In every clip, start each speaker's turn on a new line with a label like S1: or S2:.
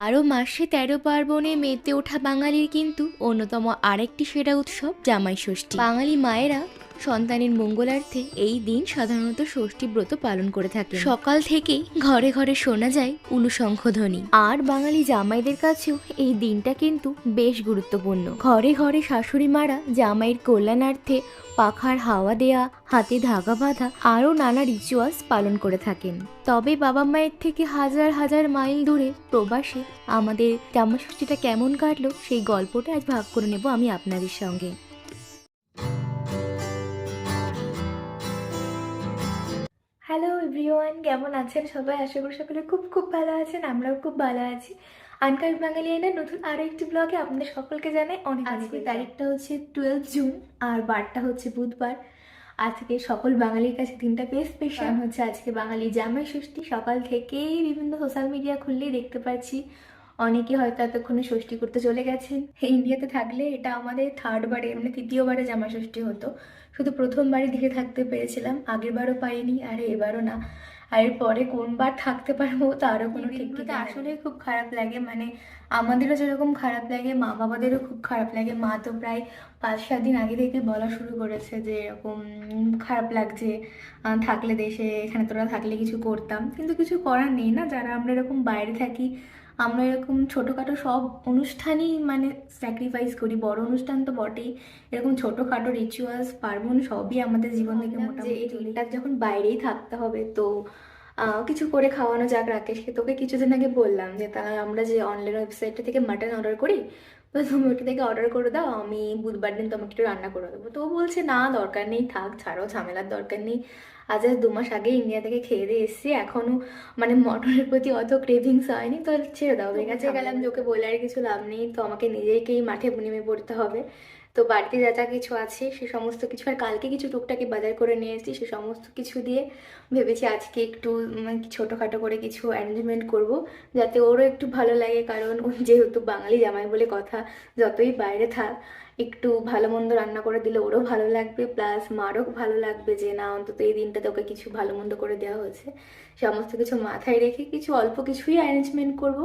S1: আরও মাসে তেরো পার্বণে মেতে ওঠা বাঙালির কিন্তু অন্যতম আরেকটি সেরা উৎসব জামাই ষষ্ঠী বাঙালি মায়েরা সন্তানের মঙ্গলার্থে এই দিন সাধারণত ষষ্ঠী ব্রত পালন করে থাকে সকাল থেকেই ঘরে ঘরে শোনা যায় উলু শঙ্খধ্বনি আর বাঙালি জামাইদের কাছেও এই দিনটা কিন্তু বেশ গুরুত্বপূর্ণ। ঘরে ঘরে শাশুড়ি মারা জামাইয়ের কল্যাণার্থে পাখার হাওয়া দেয়া হাতে ধাগা বাঁধা আরও নানা রিচুয়ালস পালন করে থাকেন। তবে বাবা মায়ের থেকে হাজার হাজার মাইল দূরে প্রবাসে আমাদের জামাষষ্ঠীটা কেমন কাটলো সেই গল্পটা আজ ভাগ করে নেব আমি আপনাদের সঙ্গে। হ্যালো এভরিওয়ান কেমন আছেন সবাই? আশা করি সকলে খুব খুব ভালো আছেন আমরাও খুব ভালো আছি। আনকার বাঙালিয়ানের নতুন আরও একটি ব্লগে আপনাদের সকলকে জানাই অনেক আজকে তারিখটা হচ্ছে টুয়েলভ জুন আর বারটা হচ্ছে বুধবার। আজকে সকল বাঙালির কাছে দিনটা বেশ স্পেশাল হচ্ছে আজকে বাঙালি জামাই ষষ্ঠী। সকাল থেকেই বিভিন্ন সোশ্যাল মিডিয়া খুললেই দেখতে পাচ্ছি অনেকে হয়তো এতক্ষণে ষষ্ঠী করতে চলে গেছেন। ইন্ডিয়াতে থাকলে এটা আমাদের থার্ড বারে মানে তৃতীয়বারে জামা ষষ্ঠী হতো। শুধু প্রথমবারই দেখে থাকতে পেরেছিলাম আগের বারও পাইনি আর এবারও না। আর এরপরে কোনবার থাকতে পারব তারও কোনো ঠিক ঠিক আসলে খুব খারাপ লাগে মানে আমাদেরও যেরকম খারাপ লাগে মা বাবাদেরও খুব খারাপ লাগে। মা তো প্রায় পাঁচ সাত দিন আগে থেকে বলা শুরু করেছে যে এরকম খারাপ লাগছে থাকলে দেশে এখানে তোরা থাকলে কিছু করতাম। কিন্তু কিছু করার নেই না যারা আমরা এরকম বাইরে থাকি আমরা এরকম ছোটোখাটো সব অনুষ্ঠানই মানে স্যাক্রিফাইস করি। বড় অনুষ্ঠান তো বটেই। এরকম ছোটোখাটো রিচুয়ালস পার্বণ সবই আমাদের জীবন থেকে মোটামুটি এই দিনটা যখন বাইরেই থাকতে হবে তো কিছু করে খাওয়ানো যাক রাকেশকে। তোকে কিছুদিন আগে বললাম যে তা আমরা যে অনলাইন ওয়েবসাইটটা থেকে মাটন অর্ডার করি তো তুমি ওটা থেকে অর্ডার করে দাও আমি বুধবার দিন তোমাকে একটু রান্না করে দেবো। তো ও বলছে না দরকার নেই থাক ছাড়ো ঝামেলার দরকার নেই। আজ আজ দু মাস আগে ইন্ডিয়া থেকে খেয়ে দিয়ে এসেছি। এখনও মানে মটনের প্রতি অত ক্রেভিংস হয়নি তো ছেড়ে দাও ঠিক আছে? গেলাম যে ওকে বলে আর কিছু লাভ নেই তো আমাকে নিজেকেই মাঠে নেমে পড়তে হবে। তো বাড়িতে যা যা কিছু আছে সে সমস্ত কিছু আর কালকে কিছু টুকটাকি বাজার করে নিয়ে এসেছি সে সমস্ত কিছু দিয়ে ভেবেছি আজকে একটু মানে ছোটোখাটো করে কিছু অ্যারেঞ্জমেন্ট করব যাতে ওরও একটু ভালো লাগে কারণ যেহেতু বাঙালি জামাই বলে কথা যতই বাইরে থাক একটু ভালো মন্দ রান্না করে দিলে ওরও ভালো লাগবে, প্লাস মারও ভালো লাগবে যে না, অন্তত এই দিনটাতে ওকে কিছু ভালো মন্দ করে দেওয়া হয়েছে। সমস্ত কিছু মাথায় রেখে কিছু অল্প কিছুই অ্যারেঞ্জমেন্ট করব।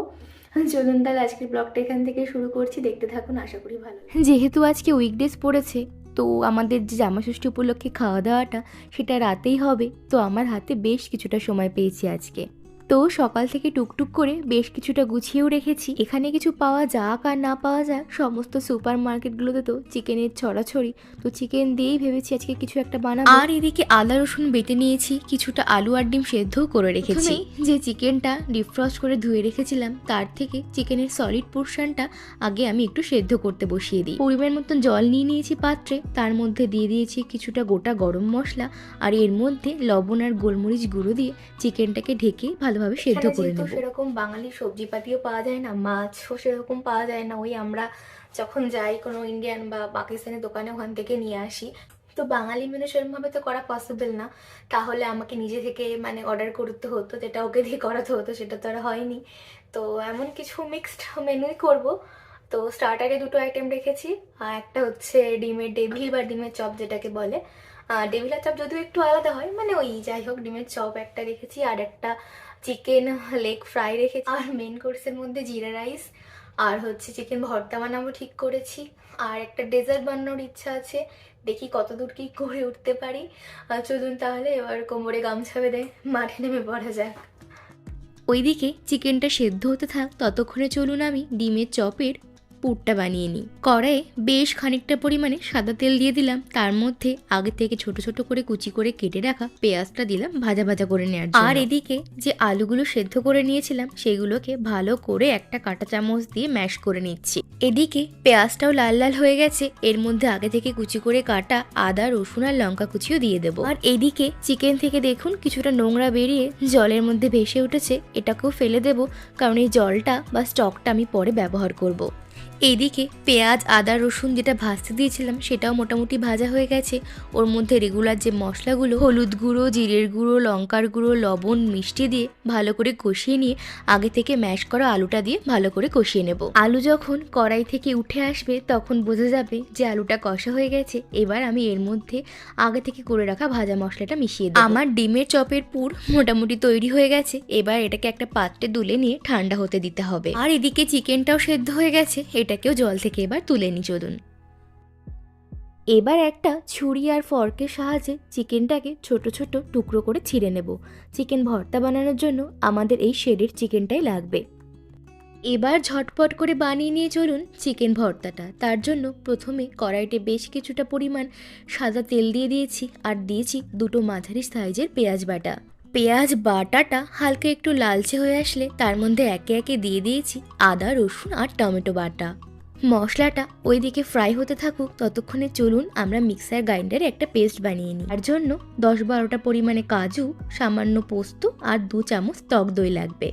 S1: চলুন তাহলে আজকের ব্লগটা এখান থেকে শুরু করছি, দেখতে থাকুন, আশা করি ভালো যেহেতু আজকে উইকডেজ পড়েছে, তো আমাদের যে জামাষষ্ঠী উপলক্ষে খাওয়া দাওয়াটা সেটা রাতেই হবে, তো আমার হাতে বেশ কিছুটা সময় পেয়েছি আজকে। তো সকাল থেকে টুকটুক করে বেশ কিছুটা গুছিয়েও রেখেছি। এখানে কিছু পাওয়া যাক আর না পাওয়া যাক সমস্ত সুপার মার্কেটগুলোতে তো চিকেনের ছড়াছড়ি। তো চিকেন দিয়েই ভেবেছি আজকে কিছু একটা বানাবো। আর এদিকে আদা রসুন বেটে নিয়েছি কিছুটা আলু আর ডিম সেদ্ধও করে রেখেছি। যে চিকেনটা ডিফ্রস্ট করে ধুয়ে রেখেছিলাম তার থেকে চিকেনের সলিড পোর্শনটা আগে আমি একটু সেদ্ধ করতে বসিয়ে দিই। পরিমাণ মতন জল নিয়ে নিয়েছি পাত্রে তার মধ্যে দিয়ে দিয়েছি কিছুটা গোটা গরম মশলা আর এর মধ্যে লবণ আর গোলমরিচ গুঁড়ো দিয়ে চিকেনটাকে ঢেকে ভালোভাবে সেদ্ধ করে নেব। সেরকম বাঙালি সবজিপাতিও পাওয়া যায় না মাছও সেরকম পাওয়া যায় না ওই আমরা যখন যাই কোনো ইন্ডিয়ান বা পাকিস্তানি দোকানে ওখান থেকে নিয়ে আসি। তো বাঙালি মেনু সেরকমভাবে তো করা পসিবল না। তাহলে আমাকে নিজে থেকে মানে অর্ডার করতে হতো যেটা ওকে দিয়ে করাতে হতো সেটা তো আর হয়নি। তো এমন কিছু মিক্সড মেনুই করব। তো স্টার্টারে দুটো আইটেম রেখেছি আর একটা হচ্ছে ডিমের ডেভিল বা ডিমের চপ যেটাকে বলে। ডেভিলার চপ যদিও একটু আলাদা হয় মানে ওই যাই হোক ডিমের চপ একটা রেখেছি আর একটা চিকেন লেগ ফ্রাই রেখেছি। আর মেন কোর্সের মধ্যে জিরা রাইস আর হচ্ছে চিকেন ভর্তা বানাবো ঠিক করেছি। আর একটা ডেজার্ট বানানোর ইচ্ছা আছে, দেখি কত দূর কি করে উঠতে পারি। চলুন তাহলে এবার কোমরে গামছা বেঁধে মাঠে নেমে পড়া যাক। ওইদিকে চিকেনটা সেদ্ধ হতে থাক, ততক্ষণে চলুন আমি ডিমের চপের পুরটা বানিয়ে নিই। কড়াইয়ে বেশ খানিকটা পরিমাণে সাদা তেল দিয়ে দিলাম। তার মধ্যে আগে থেকে ছোট ছোট করে কুচি করে কেটে রাখা পেঁয়াজটা দিলাম ভাজা ভাজা করে নেওয়ার আর এদিকে যে আলুগুলো সেদ্ধ করে নিয়েছিলাম, সেগুলোকে ভালো করে একটা কাঁটা চামচ দিয়ে ম্যাশ করে নিচ্ছি। এদিকে পেঁয়াজটাও লাল লাল হয়ে গেছে। এর মধ্যে আগে থেকে কুচি করে কাটা আদা, রসুন আর লঙ্কা কুচিও দিয়ে দেবো। আর এদিকে চিকেন থেকে দেখুন কিছুটা নোংরা বেরিয়ে জলের মধ্যে ভেসে উঠেছে। এটাকেও ফেলে দেবো, কারণ এই জলটা বা স্টকটা আমি পরে ব্যবহার করব।
S2: এইদিকে পেঁয়াজ, আদা, রসুন যেটা ভাজতে দিয়েছিলাম, সেটাও মোটামুটি ভাজা হয়ে গেছে। ওর মধ্যে রেগুলার যে মশলাগুলো, হলুদ গুঁড়ো, জিরের গুঁড়ো, লঙ্কার গুঁড়ো, লবণ, মিষ্টি দিয়ে ভালো করে কষিয়ে নিয়ে আগে থেকে ম্যাশ করা আলুটা দিয়ে ভালো করে কষিয়ে নেব। আলু যখন কড়াই থেকে উঠে আসবে, তখন বোঝা যাবে যে আলুটা কষা হয়ে গেছে। এবার আমি এর মধ্যে আগে থেকে করে রাখা ভাজা মশলাটা মিশিয়ে দিই আমার ডিমের চপের পুর মোটামুটি তৈরি হয়ে গেছে। এবার এটাকে একটা পাত্রে দুলে নিয়ে ঠান্ডা হতে দিতে হবে। আর এদিকে চিকেনটাও সেদ্ধ হয়ে গেছে। এটাকেও জল থেকে এবার তুলে নি চলুন এবার একটা ছুরি আর ফর্কের সাহায্যে চিকেনটাকে ছোট ছোট টুকরো করে ছিঁড়ে নেব। চিকেন ভর্তা বানানোর জন্য আমাদের এই শেডের চিকেনটাই লাগবে। এবার ঝটপট করে বানিয়ে নিয়ে চলুন চিকেন ভর্তাটা। তার জন্য প্রথমে কড়াইতে বেশ কিছুটা পরিমাণ সাদা তেল দিয়ে দিয়েছি আর দিয়েছি দুটো মাঝারি সাইজের পেঁয়াজ বাটা। পেঁয়াজ, বাটাটা হালকা একটু লালচে হয়ে আসলে তার মধ্যে একে একে দিয়ে দিয়েছি আদা, রসুন আর টমেটো বাটা। মশলাটা ওইদিকে ফ্রাই হতে থাকুক, ততক্ষণে চলুন আমরা মিক্সার গ্রাইন্ডারে একটা পেস্ট বানিয়ে নিই। তার জন্য দশ বারোটা পরিমাণে কাজু, সামান্য পোস্ত আর দু চামচ টক দই লাগবে।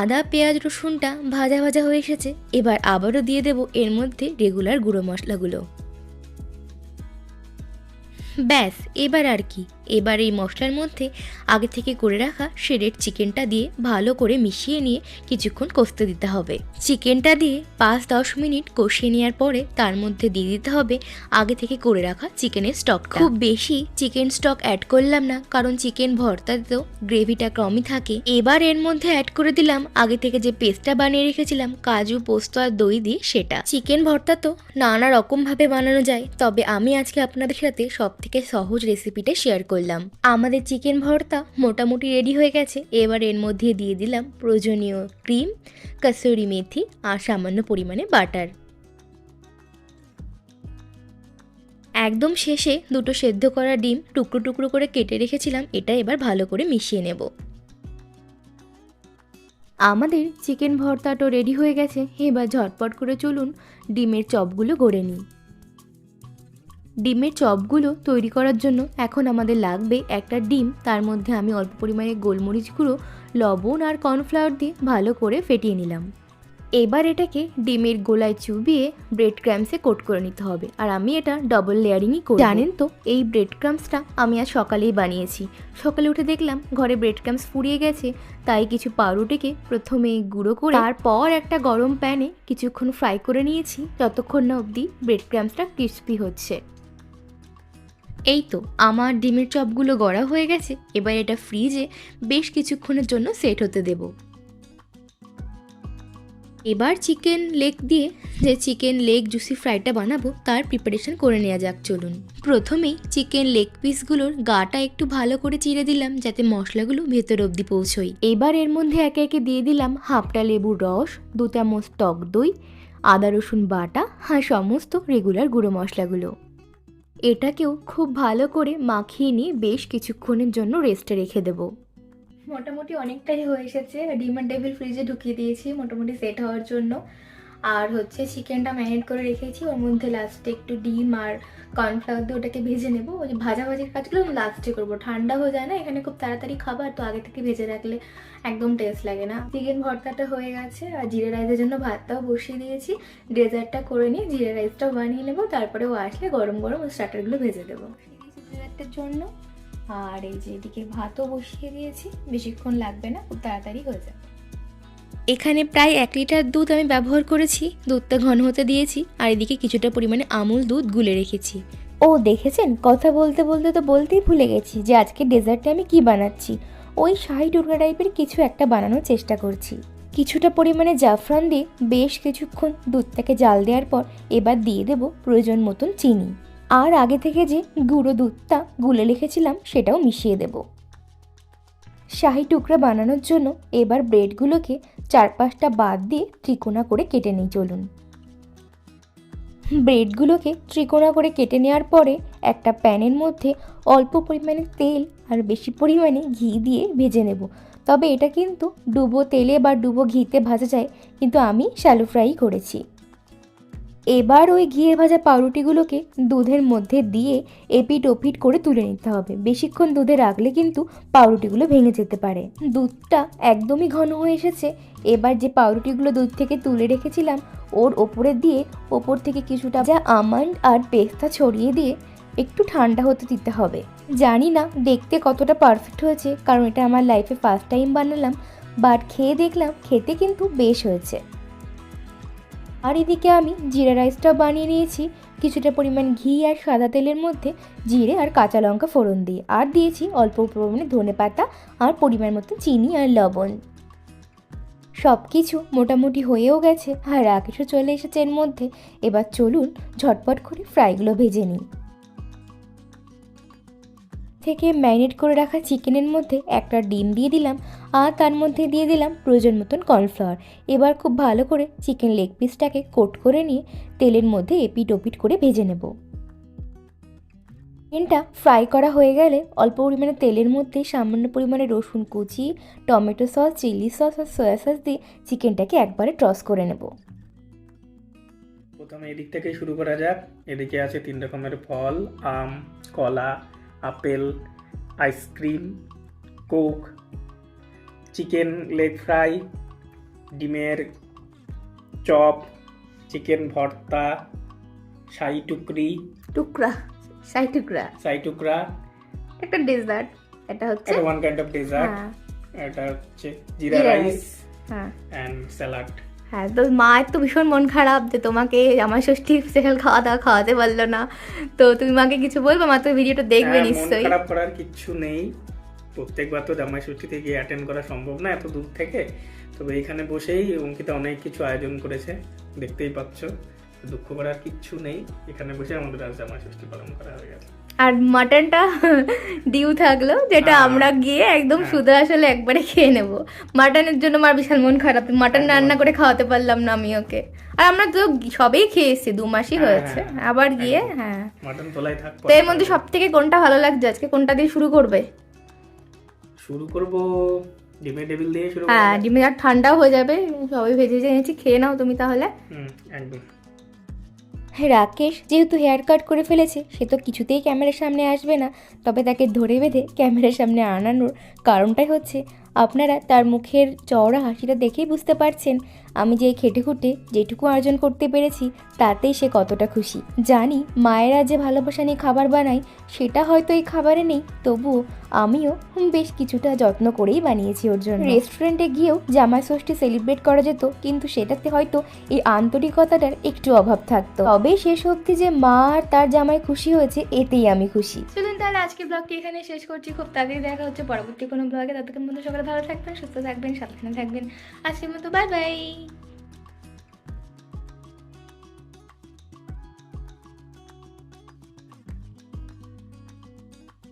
S2: আদা, পেঁয়াজ, রসুনটা ভাজা ভাজা হয়ে এসেছে, এবার আবারও দিয়ে দেব এর মধ্যে রেগুলার গুঁড়ো মশলাগুলো। ব্যাস, এবার আর কি। এবার এই মশলার মধ্যে আগে থেকে করে রাখা শেডেড চিকেনটা দিয়ে ভালো করে মিশিয়ে নিয়ে কিছুক্ষণ কষতে দিতে হবে। চিকেনটা দিয়ে পাঁচ দশ মিনিট কষিয়ে নেওয়ার পরে তার মধ্যে দিয়ে দিতে হবে আগে থেকে করে রাখা চিকেনের স্টক খুব বেশি চিকেন স্টক অ্যাড করলাম না, কারণ চিকেন ভর্তা ভর্তাতেও গ্রেভিটা কমই থাকে। এবার এর মধ্যে অ্যাড করে দিলাম আগে থেকে যে পেস্টটা বানিয়ে রেখেছিলাম, কাজু, পোস্ত আর দই দিয়ে সেটা। চিকেন ভর্তা তো নানা রকমভাবে বানানো যায়, তবে আমি আজকে আপনাদের সাথে সব থেকে সহজ রেসিপিটা শেয়ার করলাম। আমাদের চিকেন ভর্তা মোটামুটি রেডি হয়ে গেছে। এবার এর মধ্যে দিয়ে দিলাম প্রয়োজনীয় ক্রিম কসুরি মেথি আর সামান্য পরিমাণে বাটার একদম শেষে দুটো সেদ্ধ করা ডিম টুকরো টুকরো করে কেটে রেখেছিলাম। এটা এবার ভালো করে মিশিয়ে নেব। আমাদের চিকেন ভর্তাটা রেডি হয়ে গেছে। এবার ঝটপট করে চলুন ডিমের চপগুলো গড়ে নিই। ডিমের চপগুলো তৈরি করার জন্য এখন আমাদের লাগবে একটা ডিম। তার মধ্যে আমি অল্প পরিমাণে গোলমরিচ গুঁড়ো, লবণ আর কর্নফ্লাওয়ার দিয়ে ভালো করে ফেটিয়ে নিলাম। এবার এটাকে ডিমের গোলায় চুবিয়ে ব্রেড ক্রামসে কোট করে নিতে হবে। আর আমি এটা ডবল লেয়ারিংই করি জানেন তো, এই ব্রেড ক্রামসটা আমি আজ সকালেই বানিয়েছি। সকালে উঠে দেখলাম ঘরে ব্রেড ক্রামস ফুরিয়ে গেছে, তাই কিছু পাউরুটিকে প্রথমে গুঁড়ো করে তারপর একটা গরম প্যানে কিছুক্ষণ ফ্রাই করে নিয়েছি। যতক্ষণ না অবধি ব্রেড ক্রামসটা ক্রিস্পি হচ্ছে। এই তো আমার ডিমের চপগুলো গড়া হয়ে গেছে, এবার এটা ফ্রিজে বেশ কিছুক্ষণের জন্য সেট হতে দেব। এবার চিকেন লেগ দিয়ে যে চিকেন লেগ জুসি ফ্রাইটা বানাবো, তার প্রিপারেশন করে নেওয়া যাক, চলুন। প্রথমেই চিকেন লেগ পিসগুলোর গাটা একটু ভালো করে চিড়ে দিলাম, যাতে মশলাগুলো ভেতর অবধি পৌঁছই এবার এর মধ্যে একে একে দিয়ে দিলাম হাফটা লেবুর রস, দু চামচ টক দই, আদা রসুন বাটা, আর সমস্ত রেগুলার গুঁড়ো মশলাগুলো। এটাকেও খুব ভালো করে মাখিয়ে নিয়ে বেশ কিছুক্ষণের জন্য রেস্টে রেখে দেব। মোটামুটি অনেকটাই হয়ে এসেছে। ডিমার টেবিল ফ্রিজে ঢুকিয়ে দিয়েছি, মোটামুটি সেট হওয়ার জন্য। আর হচ্ছে চিকেনটা ম্যারিনেট করে রেখেছি, ওর মধ্যে লাস্টে একটু ডিম আর কর্নফ্লাওয়ার দিয়ে ওটাকে ভেজে নেব। ওই যে ভাজাভাজির কাজগুলো আমি লাস্টে করব। ঠান্ডা হয়ে যায় না, এখানে খুব তাড়াতাড়ি খাবার, তো আগে থেকে ভেজে রাখলে একদম টেস্ট লাগে না। চিকেন ভর্তাটা হয়ে গেছে, আর জিরে রাইসের জন্য ভাতটাও বসিয়ে দিয়েছি। ডেজার্টটা করে নিয়ে জিরে রাইসটাও বানিয়ে নেব, তারপরে ও আসলে গরম গরম স্টার্টারগুলো ভেজে দেবো। ডেজার্টের জন্য। আর এই যে এদিকে ভাতও বসিয়ে দিয়েছি, বেশিক্ষণ লাগবে না, খুব তাড়াতাড়ি হয়ে যাবে। এখানে প্রায় এক লিটার দুধ আমি ব্যবহার করেছি। দুধটা ঘন হতে দিয়েছি আর এদিকে কিছুটা পরিমাণে আমুল দুধ গুলে রেখেছি। ও, দেখেছেন? কথা বলতে বলতে তো বলতেই ভুলে গেছি যে আজকে ডেজার্টে আমি কি বানাচ্ছি। ওই শাহি টুকরা টাইপের কিছু একটা বানানোর চেষ্টা করছি। কিছুটা পরিমাণে জাফরান দিয়ে বেশ কিছুক্ষণ দুধটাকে জাল দেওয়ার পর এবার দিয়ে দেব প্রয়োজন মতন চিনি। আর আগে থেকে যে গুঁড়ো দুধটা গুলে রেখেছিলাম সেটাও মিশিয়ে দেব। শাহি টুকরা বানানোর জন্য এবার ব্রেডগুলোকে চার পাঁচটা বাদ দিয়ে ত্রিকোণা করে কেটে নিই, চলুন। ব্রেডগুলোকে ত্রিকোণা করে কেটে নেওয়ার পরে একটা প্যানের মধ্যে অল্প পরিমাণে তেল আর বেশি পরিমাণে ঘি দিয়ে ভেজে নেব। তবে এটা কিন্তু ডুবো তেলে বা ডুবো ঘিতে ভাজা যায়, কিন্তু আমি শ্যালো ফ্রাই করেছি। এবার ওই ঘিয়ে ভাজা পাউরুটিগুলোকে দুধের মধ্যে দিয়ে এপিট ওপিট করে তুলে নিতে হবে। বেশিক্ষণ দুধে রাখলে কিন্তু পাউরুটিগুলো ভেঙে যেতে পারে। দুধটা একদমই ঘন হয়ে এসেছে। এবার যে পাউরুটিগুলো দুধ থেকে তুলে রেখেছিলাম, ওর ওপরে দিয়ে ওপর থেকে কিছুটা যা আমন্ড আর পেস্তা ছড়িয়ে দিয়ে একটু ঠান্ডা হতে দিতে হবে। জানি না দেখতে কতটা পারফেক্ট হয়েছে, কারণ এটা আমার লাইফে ফার্স্ট টাইম বানালাম বাট খেয়ে দেখলাম, খেতে কিন্তু বেশ হয়েছে। আর এদিকে আমি জিরা রাইসটাও বানিয়ে নিয়েছি। কিছুটা পরিমাণ ঘি আর সাদা তেলের মধ্যে জিরে আর কাঁচা লঙ্কা ফোড়ন দিয়ে। আর দিয়েছি অল্প পরিমাণে ধনে পাতা আর পরিমাণ মতো চিনি আর লবণ। সব কিছু মোটামুটি হয়েও গেছে। আর রাকেশও চলে এসেছে এর মধ্যে। এবার চলুন ঝটপট করে ফ্রাইগুলো ভেজে নিই। থেকে ম্যারিনেট করে রাখা চিকেনের মধ্যে একটা ডিম দিয়ে দিলাম আর তার মধ্যে দিয়ে দিলাম প্রয়োজন মতন কর্নফ্লাওয়ার। এবার খুব ভালো করে চিকেন লেগ পিসটাকে কোট করে নিয়ে তেলের মধ্যে এপিট ওপিট করে ভেজে নেব। চিকেনটা ফ্রাই করা হয়ে গেলে অল্প পরিমাণে তেলের মধ্যে সামান্য পরিমাণে রসুন কুচি, টমেটো সস, চিলি সস আর সয়া সস দিয়ে চিকেনটাকে একবারে টস করে নেব।
S3: প্রথমে এদিক থেকে শুরু করা যাক। এদিকে আছে তিন রকমের ফল, আম, কলা apple ice cream coke chicken leg fry ডিমের চপ চিকেন ভর্তা শাহি টুকরি।
S2: টুকরা সাই টুকরা।
S3: শাহি টুকরা।
S2: একটা ডেজার্ট এটা হচ্ছে
S3: ওয়ান কাইন্ড অফ ডেজার্ট এটা হচ্ছে জিরা রাইস
S2: হ্যাঁ।
S3: অ্যান্ড স্যালাড
S2: হ্যাঁ তো মায়ের তো ভীষণ মন খারাপ যে তোমাকে আমার ষষ্ঠী স্পেশাল খাওয়া দাওয়া খাওয়াতে পারল না। তো তুমি মাকে কিছু বলব? মা তো ভিডিওটা দেখবে
S3: হ্যাঁ,
S2: নিশ্চয়ই।
S3: খারাপ করার কিচ্ছু নেই। প্রত্যেকবার তো জামাই ষষ্ঠীতে গিয়ে অ্যাটেন্ড করা সম্ভব না এত দূর থেকে। তবে এখানে বসেই অঙ্কিতা অনেক কিছু আয়োজন করেছে দেখতেই পাচ্ছ। দুঃখ করার কিচ্ছু নেই। এখানে বসে আমাদের আজ জামাই ষষ্ঠী পালন করা হয়ে গেছে।
S2: আর মাটনটা ডিউ থাকল যেটা
S3: হ্যাঁ।
S2: আমরা গিয়ে একদম
S3: হ্যাঁ।
S2: শুধু আসলে একবারে খেয়ে নেব। মাটনের জন্য আমার বিশাল মন খারাপ। মাটন রান্না করে খাওয়াতে পারলাম না আমি ওকে। আর আমরা তো সবেই খেয়ে এসেছি দু মাসই
S3: হ্যাঁ,
S2: হয়েছে।
S3: হ্যাঁ,
S2: আবার গিয়ে হ্যাঁ।
S3: মাটন তোলাই থাক
S2: তো এর মধ্যে সব থেকে কোনটা ভালো লাগছে? আজকে কোনটা দিয়ে শুরু করবে?
S3: শুরু করব ডিমে টেবিল দিয়ে শুরু
S2: হ্যাঁ
S3: করব
S2: ডিমে আর ঠান্ডাও হয়ে যাবে। সবাই ভেজে জেনেছি খেয়ে নাও তুমি তাহলে।
S3: হুম একদম।
S2: রাকেশ যেহেতু হেয়ার কাট করে ফেলেছে, সে তো কিছুতেই ক্যামেরার সামনে আসবে না। তবে তাকে ধরে বেঁধে ক্যামেরার সামনে আনানোর কারণটাই হচ্ছে, আপনারা তার মুখের চওড়া হাসিটা দেখেই বুঝতে পারছেন। আমি যে খেটে খুঁটে যেটুকু অর্জন করতে পেরেছি, তাতেই সে কতটা খুশি। জানি মায়েরা যে ভালোবাসা নিয়ে খাবার বানায়, সেটা হয়তো এই খাবারে নেই, তবুও আমিও বেশ কিছুটা যত্ন করেই বানিয়েছি ওর জন্য। রেস্টুরেন্টে গিয়েও জামাই ষষ্ঠী সেলিব্রেট করা যেত, কিন্তু সেটাতে হয়তো এই আন্তরিকতাটার একটু অভাব থাকতো। তবে শেষ অবধি যে মা আর তার জামাই খুশি হয়েছে, এতেই আমি খুশি। চলুন তাহলে আজকে ব্লগটি এখানে শেষ করছি। খুব তাড়াতাড়ি দেখা হচ্ছে পরবর্তী কোনো ব্লগে। ততক্ষণ মধ্যে সকালে ভালো থাকবেন, সুস্থ থাকবেন, সাবধানে থাকবেন। আজকের মতো বাই বাই